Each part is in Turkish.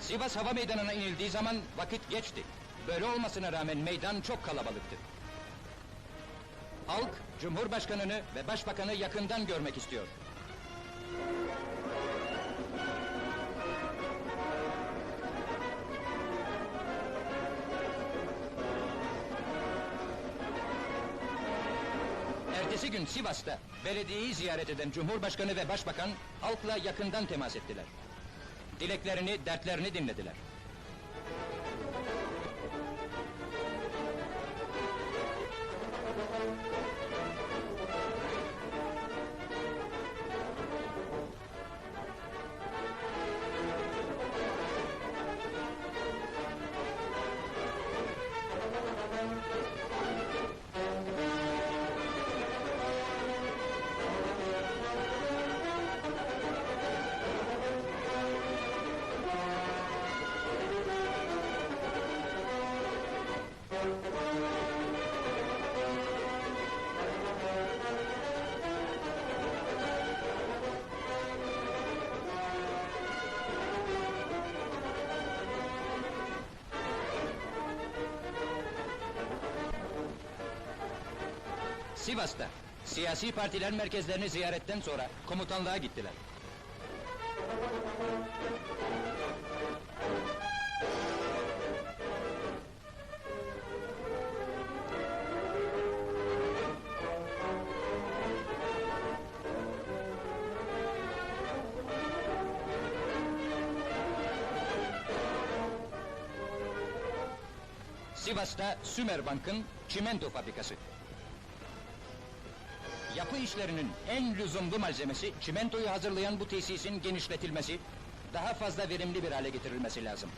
Sivas Hava Meydanı'na inildiği zaman vakit geçti. Böyle olmasına rağmen meydan çok kalabalıktı. Halk, Cumhurbaşkanını ve Başbakanı yakından görmek istiyor. Ertesi gün Sivas'ta belediyeyi ziyaret eden Cumhurbaşkanı ve Başbakan halkla yakından temas ettiler. Dileklerini, dertlerini dinlediler. Sivas'ta siyasi partiler merkezlerini ziyaretten sonra komutanlığa gittiler. Sivas'ta Sümerbank'ın çimento fabrikası. Yapı işlerinin en lüzumlu malzemesi çimentoyu hazırlayan bu tesisin genişletilmesi, daha fazla verimli bir hale getirilmesi lazım.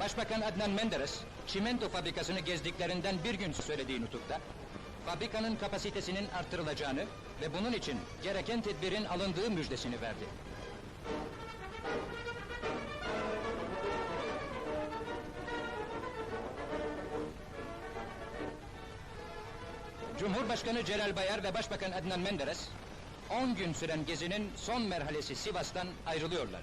Başbakan Adnan Menderes, çimento fabrikasını gezdiklerinden bir gün söylediği nutukta, fabrikanın kapasitesinin artırılacağını ve bunun için gereken tedbirin alındığı müjdesini verdi. Cumhurbaşkanı Celal Bayar ve Başbakan Adnan Menderes, 10 gün süren gezinin son merhalesi Sivas'tan ayrılıyorlar.